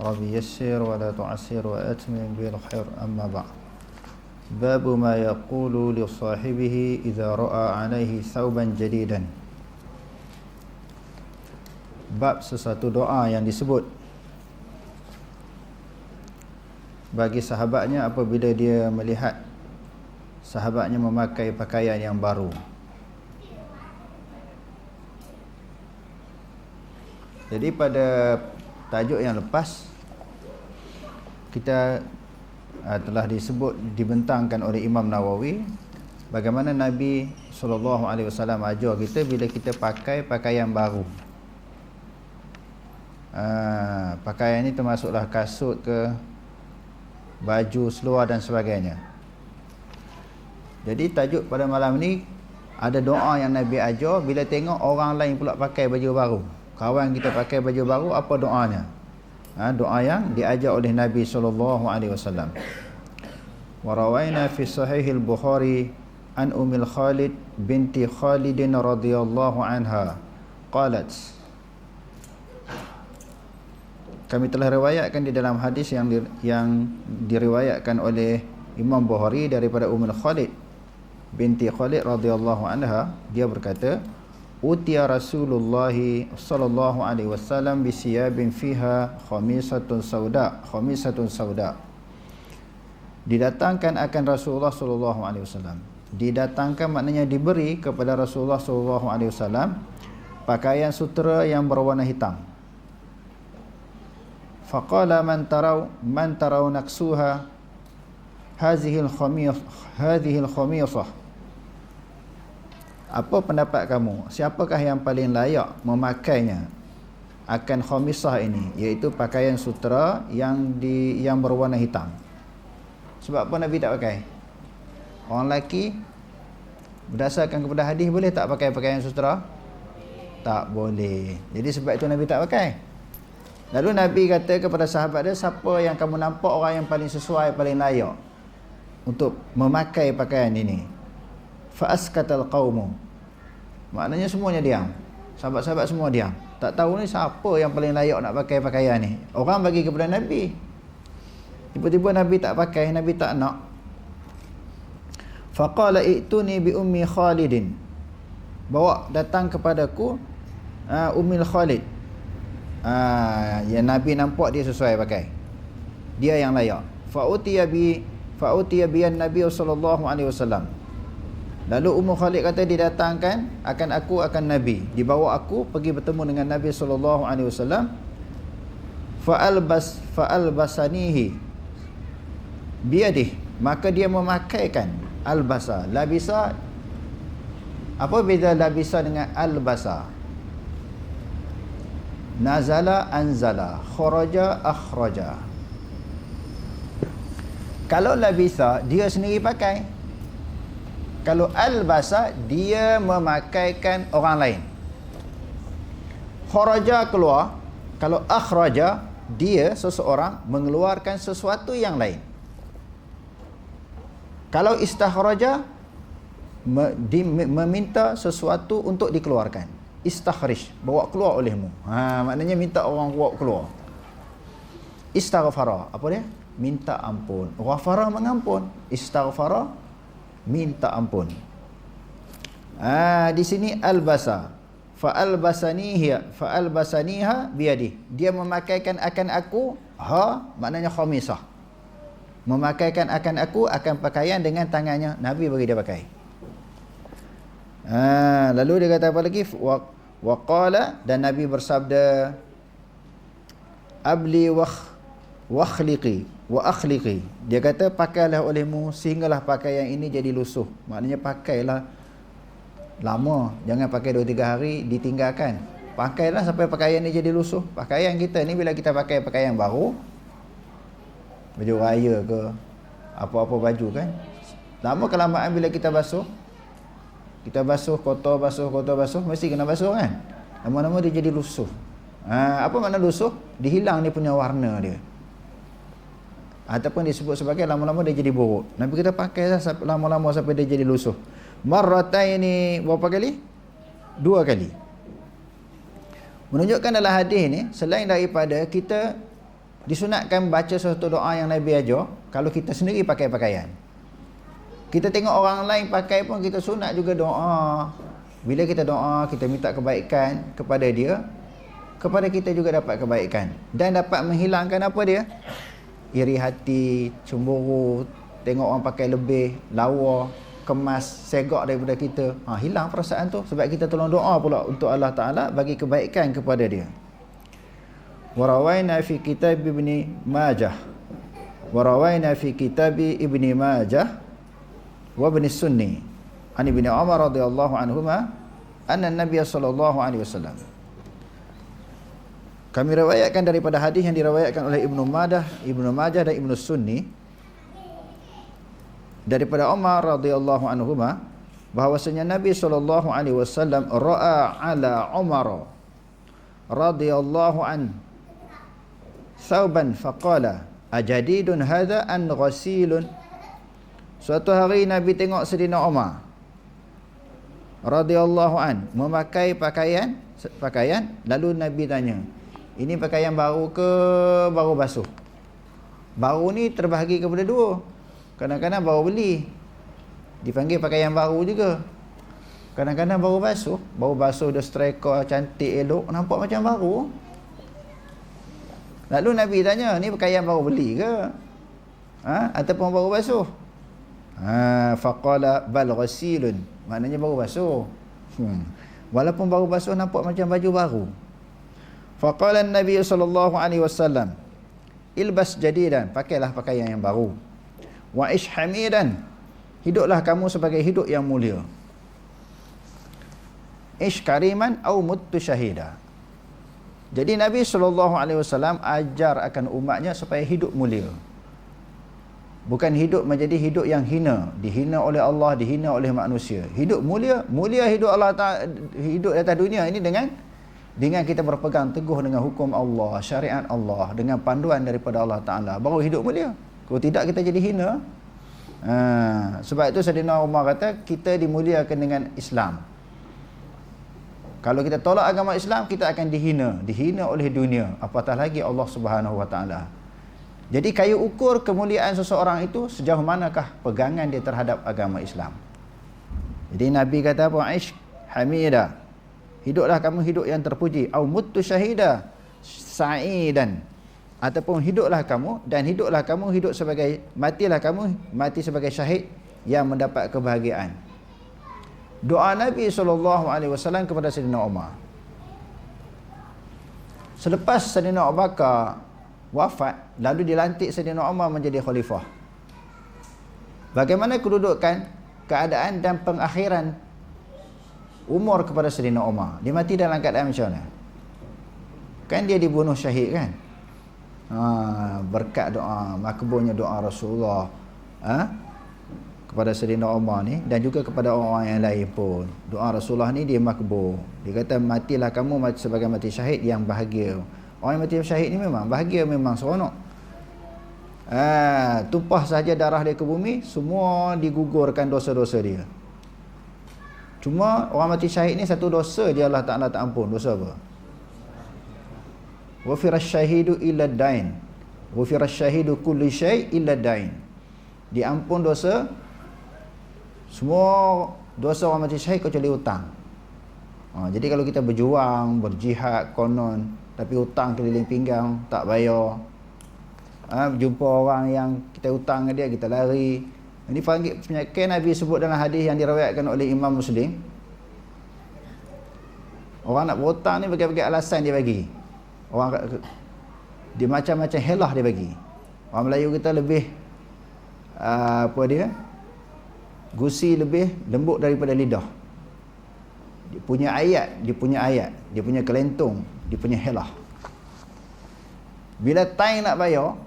ربي يسر ولا تعسر وأتمم بالخير أما بعد باب ما يقول لصاحبه إذا رأى عليه ثوبا جديدا bab sesuatu doa yang disebut bagi sahabatnya apabila dia melihat sahabatnya memakai pakaian yang baru jadi pada tajuk yang lepas kita uh, telah disebut dibentangkan oleh Imam Nawawi bagaimana Nabi sallallahu alaihi wasallam ajar kita bila kita pakai pakaian baru. Uh, pakaian ini termasuklah kasut ke baju seluar dan sebagainya. Jadi tajuk pada malam ni ada doa yang Nabi ajar bila tengok orang lain pula pakai baju baru kawan kita pakai baju baru apa doanya? Ha, doa yang diajar oleh Nabi sallallahu alaihi wasallam. Wa rawaina fi sahih al-bukhari an ummil khalid binti khalid radhiyallahu anha. Qalat. Kami telah riwayatkan di dalam hadis yang di, yang diriwayatkan oleh Imam Bukhari daripada Ummul Khalid binti Khalid radhiyallahu anha. Dia berkata Utia Rasulullah sallallahu alaihi wasallam bi siyabin fiha khamisatun sauda, khamisatun sauda. Didatangkan akan Rasulullah sallallahu alaihi wasallam. Didatangkan maknanya diberi kepada Rasulullah sallallahu alaihi wasallam pakaian sutera yang berwarna hitam. Faqala man tarau man tarau naksuha hadhihi al-khamis hadhihi al-khamisah apa pendapat kamu? Siapakah yang paling layak memakainya akan khamisah ini? Iaitu pakaian sutera yang di yang berwarna hitam. Sebab apa Nabi tak pakai? Orang lelaki berdasarkan kepada hadis boleh tak pakai pakaian sutera? Tak boleh. Jadi sebab itu Nabi tak pakai. Lalu Nabi kata kepada sahabat dia siapa yang kamu nampak orang yang paling sesuai paling layak untuk memakai pakaian ini fa askatal qaumu Maknanya semuanya diam. Sahabat-sahabat semua diam. Tak tahu ni siapa yang paling layak nak pakai pakaian ni. Orang bagi kepada Nabi. Tiba-tiba Nabi tak pakai, Nabi tak nak. Faqala i'tuni bi ummi Khalidin. Bawa datang kepadaku uh, Ummil Khalid. Uh, yang Nabi nampak dia sesuai pakai. Dia yang layak. Fa'utiya bi fa'utiya bi an-nabi sallallahu alaihi wasallam. Lalu Ummu Khalid kata didatangkan akan aku akan Nabi. Dibawa aku pergi bertemu dengan Nabi sallallahu alaihi wasallam. Fa'albas fa'albasanihi biadih. Maka dia memakaikan albasa. Labisa apa beza labisa dengan albasa? Nazala anzala, kharaja akhraja. Kalau labisa dia sendiri pakai, kalau albasa dia memakaikan orang lain. Kharaja keluar. Kalau akhraja dia seseorang mengeluarkan sesuatu yang lain. Kalau istakhraja meminta sesuatu untuk dikeluarkan. Istakhrij bawa keluar olehmu. Ha maknanya minta orang bawa keluar. Istaghfara apa dia? Minta ampun. Ghafara mengampun. Istaghfara minta ampun. Ah di sini albasa. Fa albasaniha fa albasaniha biadi. Dia memakaikan akan aku ha maknanya khamisah. Memakaikan akan aku akan pakaian dengan tangannya Nabi bagi dia pakai. Ah lalu dia kata apa lagi? Wa waqala dan Nabi bersabda abli wa wakhliqi wa akhliqi dia kata pakailah olehmu sehinggalah pakaian ini jadi lusuh. Maknanya pakailah lama. Jangan pakai 2 3 hari ditinggalkan. Pakailah sampai pakaian ini jadi lusuh. Pakaian kita ni bila kita pakai pakaian baru baju raya ke apa-apa baju kan lama kelamaan bila kita basuh kita basuh kotor basuh kotor basuh mesti kena basuh kan? Lama-lama dia jadi lusuh. Ha, apa makna lusuh? Dihilang dia punya warna dia ataupun disebut sebagai lama-lama dia jadi buruk. Nabi kita pakai lah lama-lama sampai dia jadi lusuh. Marratai ini berapa kali? dua kali. Menunjukkan dalam hadis ni selain daripada kita disunatkan baca suatu doa yang Nabi ajar kalau kita sendiri pakai pakaian. Kita tengok orang lain pakai pun kita sunat juga doa. Bila kita doa kita minta kebaikan kepada dia kepada kita juga dapat kebaikan. Dan dapat menghilangkan apa dia iri hati, cemburu, tengok orang pakai lebih, lawa, kemas, segak daripada kita. Ha, hilang perasaan tu sebab kita tolong doa pula untuk Allah Ta'ala bagi kebaikan kepada dia. Warawayna fi kitab ibni majah. Warawayna fi kitab ibni majah wa ibni sunni. Ani ibni Umar radhiyallahu anhuma anna Nabi sallallahu alaihi wasallam kami riwayatkan daripada hadis yang diriwayatkan oleh Ibnu Madah, Ibnu Majah dan Ibnu Sunni daripada Umar radhiyallahu anhu bahwasanya Nabi sallallahu alaihi wasallam ra'a ala Umar radhiyallahu an thawban faqala ajadidun hadha an ghasilun? Suatu hari Nabi tengok Sayyidina Umar radhiyallahu an memakai pakaian pakaian lalu Nabi tanya ini pakaian baru ke baru basuh? Baru ni terbahagi kepada dua. Kadang-kadang baru beli. Dipanggil pakaian baru juga. Kadang-kadang baru basuh. Baru basuh dah striker cantik elok. Nampak macam baru. Lalu Nabi tanya, ni pakaian baru beli ke? Ha? Ataupun baru basuh? Ha, faqala bal ghasilun. Maknanya baru basuh. Hmm. Walaupun baru basuh nampak macam baju baru. Faqala Nabi sallallahu alaihi wasallam ilbas jadidan pakailah pakaian yang baru. Wa ish hamidan hiduplah kamu sebagai hidup yang mulia. Ish kariman au muttu syahida. Jadi Nabi sallallahu alaihi wasallam ajar akan umatnya supaya hidup mulia. Bukan hidup menjadi hidup yang hina dihina oleh Allah dihina oleh manusia. Hidup mulia mulia hidup Allah hidup di atas dunia ini dengan dengan kita berpegang teguh dengan hukum Allah, syariat Allah, dengan panduan daripada Allah Ta'ala, baru hidup mulia. Kalau tidak, kita jadi hina. Ha, sebab itu Sayyidina Umar kata, kita dimuliakan dengan Islam. Kalau kita tolak agama Islam, kita akan dihina. Dihina oleh dunia. Apatah lagi Allah Subhanahu Wa Ta'ala. Jadi kayu ukur kemuliaan seseorang itu sejauh manakah pegangan dia terhadap agama Islam. Jadi Nabi kata apa? Aish hamidah hiduplah kamu hidup yang terpuji. Au mutu syahida sa'idan. Ataupun hiduplah kamu dan hiduplah kamu hidup sebagai matilah kamu mati sebagai syahid yang mendapat kebahagiaan. Doa Nabi SAW kepada Sayyidina Umar selepas Sayyidina Abu Bakar wafat lalu dilantik Sayyidina Umar menjadi khalifah. Bagaimana kedudukan keadaan dan pengakhiran umur kepada Sayyidina Umar dia mati dalam keadaan macam mana? Kan dia dibunuh syahid kan? Ha, berkat doa makbulnya doa Rasulullah ha? kepada Sayyidina Umar ni dan juga kepada orang-orang yang lain pun. Doa Rasulullah ni dia makbul. Dia kata matilah kamu sebagai mati syahid yang bahagia. Orang yang mati syahid ni memang bahagia memang seronok. Ha, tumpah saja darah dia ke bumi semua digugurkan dosa-dosa dia Cuma orang mati syahid ni satu dosa je Allah Ta'ala tak ampun. Dosa apa? Wafiras syahidu illa dain. Wafiras syahidu kulli syai illa dain. Diampun dosa semua dosa orang mati syahid kecuali hutang. Ha, jadi kalau kita berjuang, berjihad, konon tapi hutang keliling pinggang, tak bayar. Ha, jumpa orang yang kita hutang dia, kita lari. Ini panggil penyakit Nabi sebut dalam hadis yang diriwayatkan oleh Imam Muslim. Orang nak berhutang ni bagi-bagi alasan dia bagi. Orang dia macam-macam helah dia bagi. Orang Melayu kita lebih uh, apa dia? Gusi lebih lembut daripada lidah. Dia punya ayat, dia punya ayat, dia punya kelentung, dia punya helah. Bila time nak bayar,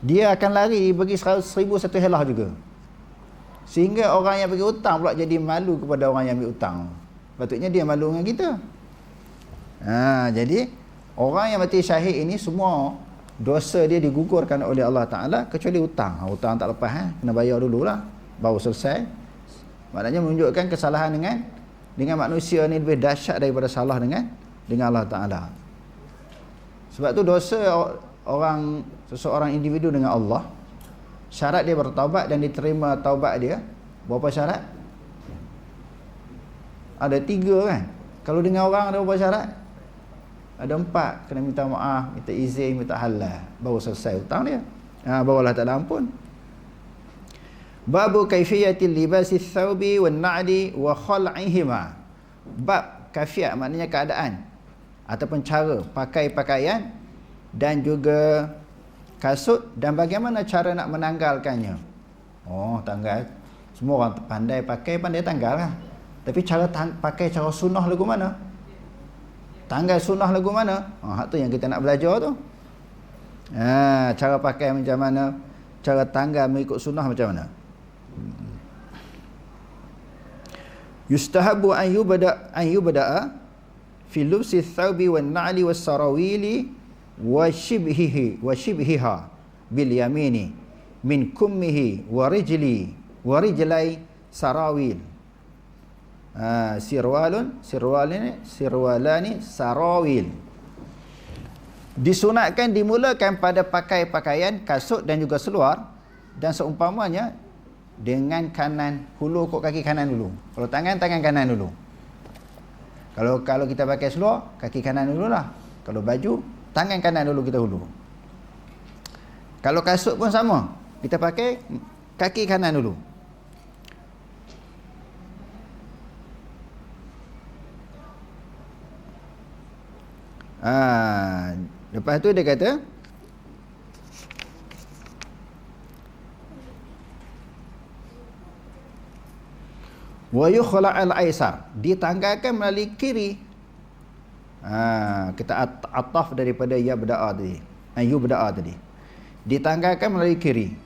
dia akan lari bagi seribu satu helah juga. Sehingga orang yang bagi hutang pula jadi malu kepada orang yang ambil hutang patutnya dia malu dengan kita. Ha, jadi orang yang mati syahid ini semua dosa dia digugurkan oleh Allah Ta'ala kecuali hutang ha, hutang tak lepas ha? kena bayar dululah. Baru selesai. Maknanya menunjukkan kesalahan dengan dengan manusia ni lebih dahsyat daripada salah dengan dengan Allah Ta'ala. Sebab tu dosa orang seseorang individu dengan Allah syarat dia bertaubat dan diterima taubat dia berapa syarat? ada tiga kan? Kalau dengan orang ada berapa syarat? ada empat. Kena minta maaf minta izin minta halal. Baru selesai hutang dia. Ha, baru Allah Ta'ala ampun. Babu kaifiyatil libasi thawbi wal na'li wa khal'ihima. Bab kafiat maknanya keadaan ataupun cara pakai pakaian dan juga kasut dan bagaimana cara nak menanggalkannya oh tanggal semua orang pandai pakai pandai tanggal lah tapi cara pakai cara sunnah lagu mana tanggal sunnah lagu mana? Ha, tu yang kita nak belajar tu. Ha, cara pakai macam mana? Cara tanggal mengikut sunnah macam mana? Yustahabu an yubda an yubda fi lubsi thawbi wan na'li was sarawili wa shibhihi wa shibhiha bil yamini min kummihi wa rijli wa rijlai sarawil. Ha, sirwalun sirwalani sirwalani sarawil. Disunatkan dimulakan pada pakai pakaian kasut dan juga seluar dan seumpamanya dengan kanan hulu kok kaki kanan dulu. Kalau tangan tangan kanan dulu. Kalau kalau kita pakai seluar kaki kanan dulu lah kalau baju tangan kanan dulu kita hulu kalau kasut pun sama. Kita pakai kaki kanan dulu. Ha, lepas tu dia kata wa yukhala al aisar ditanggalkan melalui kiri ha, kita at ataf daripada ya berdoa tadi ayu berdoa tadi ditanggalkan melalui kiri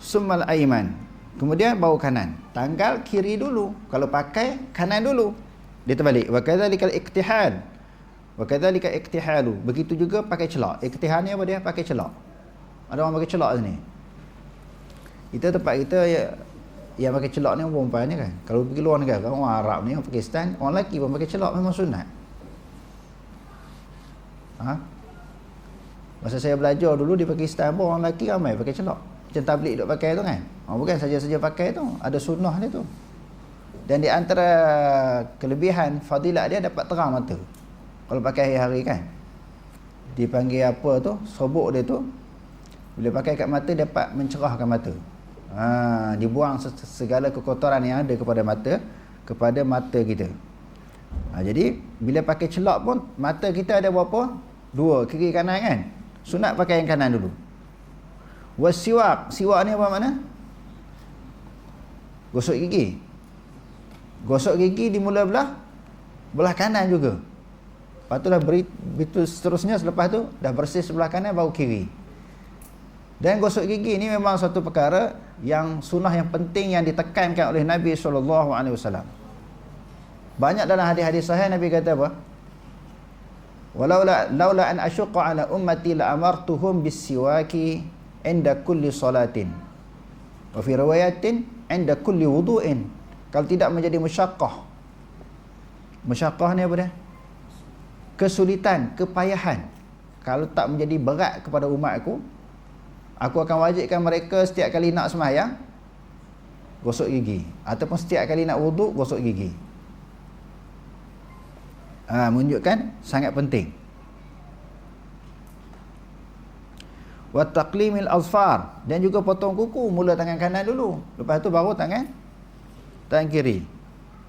summal aiman kemudian bau kanan tanggal kiri dulu kalau pakai kanan dulu dia terbalik wa kadzalikal iktihad Wa kadzalika iktihalu. Begitu juga pakai celak. Iktihal ni apa dia? Pakai celak. Ada orang pakai celak sini. Kita tempat kita ya yang pakai celak ni perempuan ni kan. Kalau pergi luar negara, orang Arab ni, orang Pakistan, orang lelaki pun pakai celak memang sunat. Ha? Masa saya belajar dulu di Pakistan pun orang lelaki ramai pakai celak. Macam tablik duk pakai tu kan. Oh, bukan saja-saja pakai tu. Ada sunnah dia tu. Dan di antara kelebihan fadilat dia dapat terang mata kalau pakai hari-hari kan dipanggil apa tu sobok dia tu bila pakai kat mata dapat mencerahkan mata ha, dibuang segala kekotoran yang ada kepada mata kepada mata kita ha, jadi bila pakai celak pun mata kita ada berapa dua kiri kanan kan sunat pakai yang kanan dulu wasiwak siwak ni apa makna gosok gigi gosok gigi dimula belah belah kanan juga Lepas tu dah beri, itu seterusnya selepas tu dah bersih sebelah kanan baru kiri. Dan gosok gigi ni memang satu perkara yang sunnah yang penting yang ditekankan oleh Nabi wasallam. Banyak dalam hadis-hadis sahih Nabi kata apa? Walaula laula an asyqa ala ummati la amartuhum bis-siwaki inda kulli salatin. Wa fi riwayatin inda kulli wudu'in. Kalau tidak menjadi musyaqqah. Musyaqqah ni apa dia? kesulitan, kepayahan kalau tak menjadi berat kepada umat aku aku akan wajibkan mereka setiap kali nak semayang gosok gigi ataupun setiap kali nak wuduk gosok gigi ha, menunjukkan sangat penting wa taqlimil azfar dan juga potong kuku mula tangan kanan dulu lepas tu baru tangan tangan kiri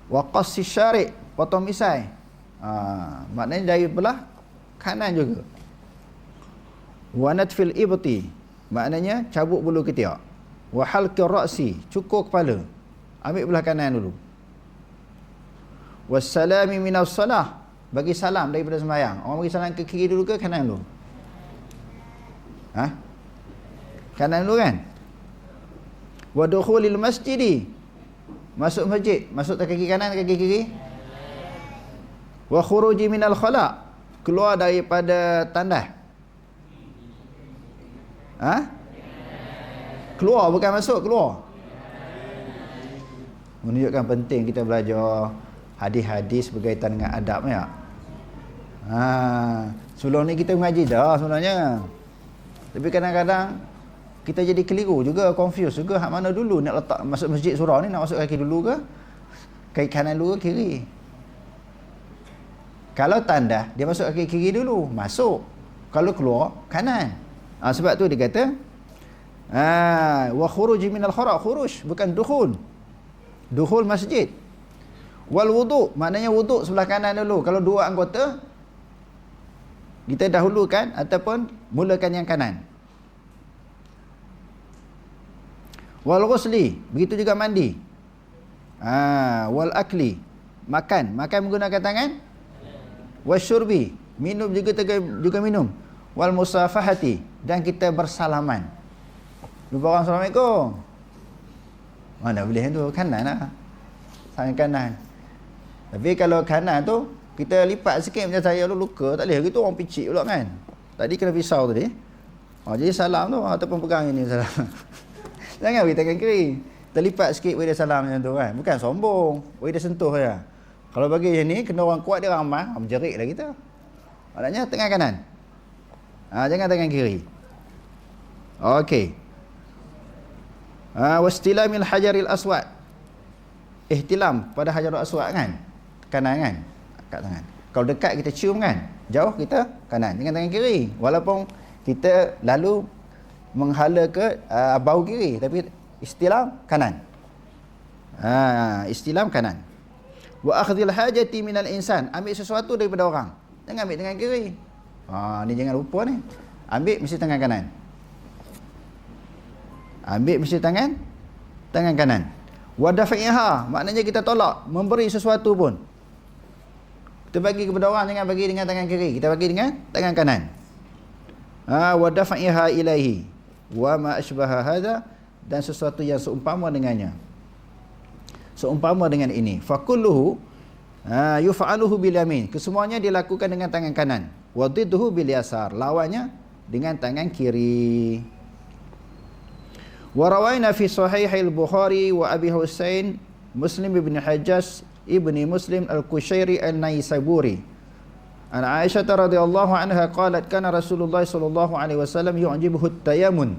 wa qassi syari' potong misai Ha, maknanya dari belah kanan juga. Wanat fil ibti. Maknanya cabut bulu ketiak. Wa halqir ra'si, cukur kepala. Ambil belah kanan dulu. Wassalami minas salah. Bagi salam daripada sembahyang. Orang bagi salam ke kiri dulu ke kanan dulu? Ha? Kanan dulu kan? Wa dukhulil masjidi. Masuk masjid, masuk ke kaki kanan kaki kiri? Wa khuruji minal khala. Keluar daripada tandas. Ha? Keluar bukan masuk, keluar. Menunjukkan penting kita belajar hadis-hadis berkaitan dengan adab ya. Ha, sebelum ni kita mengaji dah sebenarnya. Tapi kadang-kadang kita jadi keliru juga, confuse juga hak mana dulu nak letak masuk masjid surau ni nak masuk kaki dulu ke? Kaki kanan dulu ke kiri? Kalau tanda dia masuk kaki kiri dulu, masuk. Kalau keluar kanan. Ha, sebab tu dia kata ah wa khuruj min al khara khuruj bukan dukhul. Dukhul masjid. Wal wudu maknanya wudu sebelah kanan dulu. Kalau dua anggota kita dahulukan ataupun mulakan yang kanan. Wal ghusli begitu juga mandi. Ah wal akli makan, makan menggunakan tangan. Wasyurbi minum juga juga minum. Wal musafahati dan kita bersalaman. Lupa orang Assalamualaikum. Mana boleh tu kanan lah. Tangan kanan. Tapi kalau kanan tu kita lipat sikit macam saya lu luka tak boleh gitu orang picit pula kan. Tadi kena pisau tadi. Oh, jadi salam tu ataupun pegang ini salam. Jangan bagi tangan kiri. Terlipat sikit bagi dia salam macam tu kan. Bukan sombong. Bagi dia sentuh saja. Kalau bagi macam ni, kena orang kuat dia ramah. Menjerit lah kita. Maknanya tengah kanan. Ha, jangan tangan kiri. Okey. Ha, wastilamil hajaril aswad. Ihtilam pada hajarul aswad kan? Kanan kan? Kat tangan. Kalau dekat kita cium kan? Jauh kita kanan. Jangan tangan kiri. Walaupun kita lalu menghala ke uh, bau kiri. Tapi istilam kanan. Ha, istilam kanan. Wa akhdhil hajati minal insan. Ambil sesuatu daripada orang. Jangan ambil dengan kiri. Ha, ni jangan lupa ni. Ambil mesti tangan kanan. Ambil mesti tangan tangan kanan. Wadafiha maknanya kita tolak memberi sesuatu pun. Kita bagi kepada orang jangan bagi dengan tangan kiri. Kita bagi dengan tangan kanan. Ha wadafiha ilaihi wa ma asbaha hadha dan sesuatu yang seumpama dengannya. Seumpama dengan ini. Fakulluhu ha yuf'aluhu bil yamin. Kesemuanya dilakukan dengan tangan kanan. Wadidhu bil yasar. Lawannya dengan tangan kiri. Warawaina fi sahih al-Bukhari wa Abi Husain Muslim ibn Hajjaj ibn Muslim al-Kushairi al-Naisaburi. An Aisyah radhiyallahu anha qalat kana Rasulullah sallallahu alaihi wasallam yu'jibuhu at-tayamun.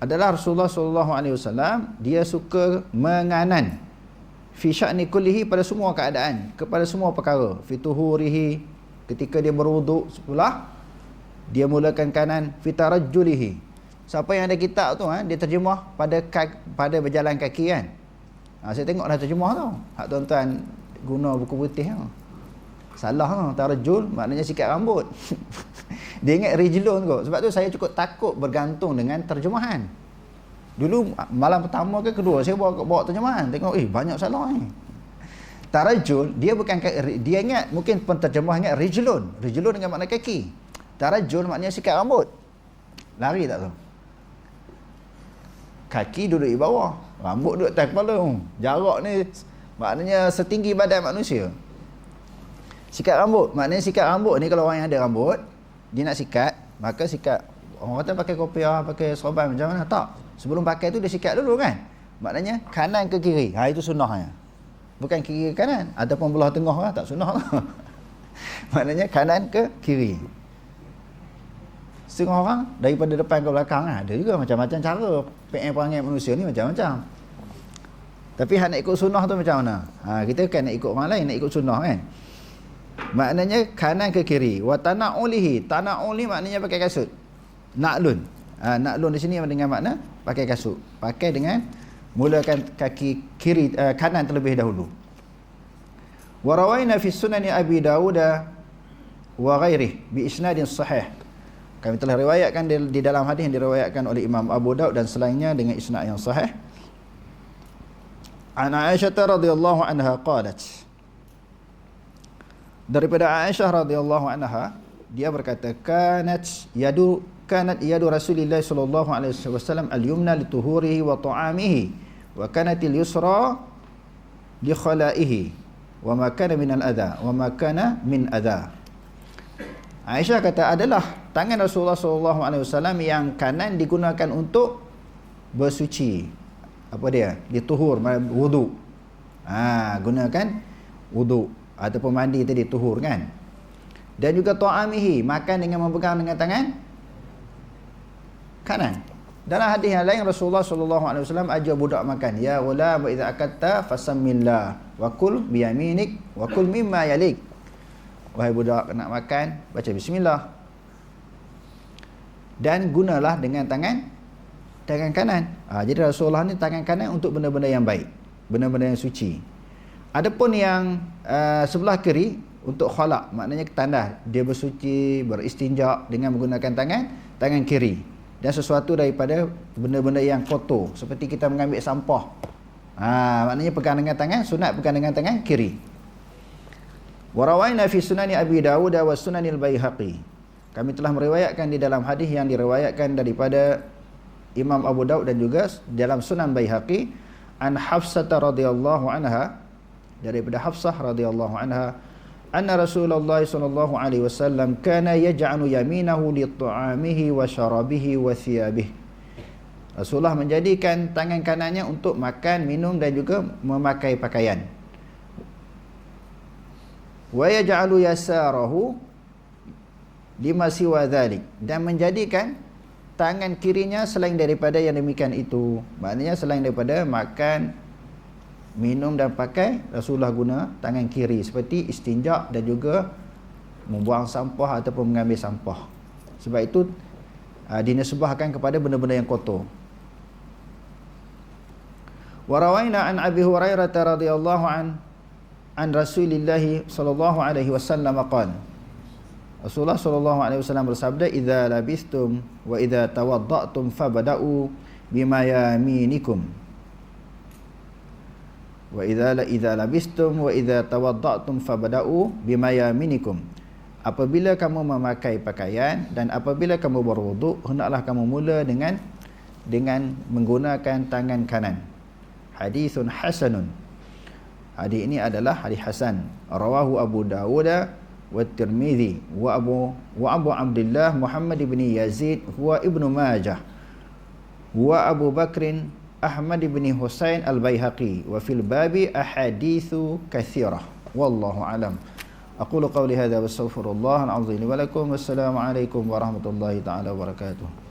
Adalah Rasulullah sallallahu alaihi wasallam dia suka menganan. Fi sya'ni kullihi pada semua keadaan kepada semua perkara. Fi tuhurihi ketika dia berwuduk sebelah dia mulakan kanan. Fi tarajjulihi. Siapa yang ada kitab tu ha, dia terjemah pada pada berjalan kaki kan. Ha, saya tengok dah terjemah tu. Hak tuan-tuan guna buku putih tu. Salah ha, tarjul maknanya sikat rambut. dia ingat rijlun kot. Sebab tu saya cukup takut bergantung dengan terjemahan. Dulu malam pertama ke kedua saya bawa bawa terjemahan. Tengok eh banyak salah ni. Tarajul dia bukan dia ingat mungkin penterjemah ingat rijlun. Rijlun dengan makna kaki. Tarajul maknanya sikat rambut. Lari tak tu? Kaki duduk di bawah. Rambut duduk atas kepala. Jarak ni maknanya setinggi badan manusia. Sikat rambut. Maknanya sikat rambut ni kalau orang yang ada rambut dia nak sikat maka sikat. Orang kata pakai kopiah pakai sorban macam mana? Tak. Sebelum pakai tu dia sikat dulu kan? Maknanya kanan ke kiri? Ha itu sunnahnya. Bukan kiri ke kanan. Ataupun belah tengah lah tak sunnah lah. maknanya kanan ke kiri setengah orang daripada depan ke belakang lah. ada juga macam-macam cara. PM perangai manusia ni macam-macam. Tapi hak nak ikut sunnah tu macam mana? Ha, kita kan nak ikut orang lain nak ikut sunnah kan? Maknanya kanan ke kiri. Wa tana'ulihi. Tana'uli maknanya pakai kasut. Na'lun ha, na'lun di sini dengan makna pakai kasut. Pakai dengan mulakan kaki kiri uh, kanan terlebih dahulu. Wa rawaina fi sunani abi daud wa ghairihi bi isnadin sahih kami telah riwayatkan di, di dalam hadis yang diriwayatkan oleh Imam Abu Daud dan selainnya dengan isnad yang sahih. An Aisyah radhiyallahu anha qalat Daripada Aisyah radhiyallahu anha dia berkata kanat yadu kanat yadu Rasulillah sallallahu alaihi wasallam al-yumna li tuhurihi wa ta'amihi wa kanat al-yusra li khalaihi wa ma kana min al-adha wa ma kana min adha Aisyah kata adalah tangan Rasulullah wasallam yang kanan digunakan untuk bersuci. Apa dia? Dituhur wudu. Ha, gunakan wudu ataupun mandi tadi tuhur kan. Dan juga ta'amihi, makan dengan memegang dengan tangan kanan. Dalam hadis yang lain Rasulullah sallallahu alaihi wasallam ajar budak makan, ya wala wa idza akatta fasamillah wa kul bi yaminik wa kul mimma yalik. Wahai budak nak makan, baca bismillah. Dan gunalah dengan tangan tangan kanan. Ha, jadi Rasulullah ni tangan kanan untuk benda-benda yang baik, benda-benda yang suci. Adapun yang uh, sebelah kiri untuk khalaq, maknanya tanda dia bersuci, beristinja dengan menggunakan tangan tangan kiri. Dan sesuatu daripada benda-benda yang kotor seperti kita mengambil sampah. Ha, maknanya pegang dengan tangan sunat pegang dengan tangan kiri. Warawaina fi sunani Abi Dawud wa sunanil Baihaqi. Kami telah meriwayatkan di dalam hadis yang diriwayatkan daripada Imam Abu Daud dan juga dalam Sunan Baihaqi an Hafsah radhiyallahu anha daripada Hafsah radhiyallahu anha anna Rasulullah sallallahu alaihi wasallam kana yaj'alu yaminahu li ta'amihi wa syarabihi wa thiyabihi. Rasulullah menjadikan tangan kanannya untuk makan, minum dan juga memakai pakaian wa yaj'alu yasarahu lima siwa dhalik. Dan menjadikan tangan kirinya selain daripada yang demikian itu. Maknanya selain daripada makan minum dan pakai Rasulullah guna tangan kiri seperti istinja dan juga membuang sampah ataupun mengambil sampah. Sebab itu uh, dinisbahkan kepada benda-benda yang kotor. Warawaina an Abi Hurairah radhiyallahu an an Rasulillah sallallahu alaihi wasallam qala Rasulullah sallallahu alaihi wasallam bersabda idza labistum wa idza tawadda'tum fabda'u bima yaminikum. Wa idza la idza labistum wa idza tawadda'tum fabda'u bima yaminikum. Apabila kamu memakai pakaian dan apabila kamu berwuduk hendaklah kamu mula dengan dengan menggunakan tangan kanan. Hadisun hasanun Hadis ini adalah hadis hasan. Rawahu Abu Dawud wa Tirmizi wa Abu wa Abu Abdullah Muhammad ibn Yazid wa Ibnu Majah wa Abu Bakrin Ahmad ibn Husain al-Baihaqi wa fil babi ahadithu kathirah wallahu alam. Aqulu qawli hadha wa astaghfirullah al-azim wa lakum. Assalamu alaikum wa rahmatullahi ta'ala wa barakatuh.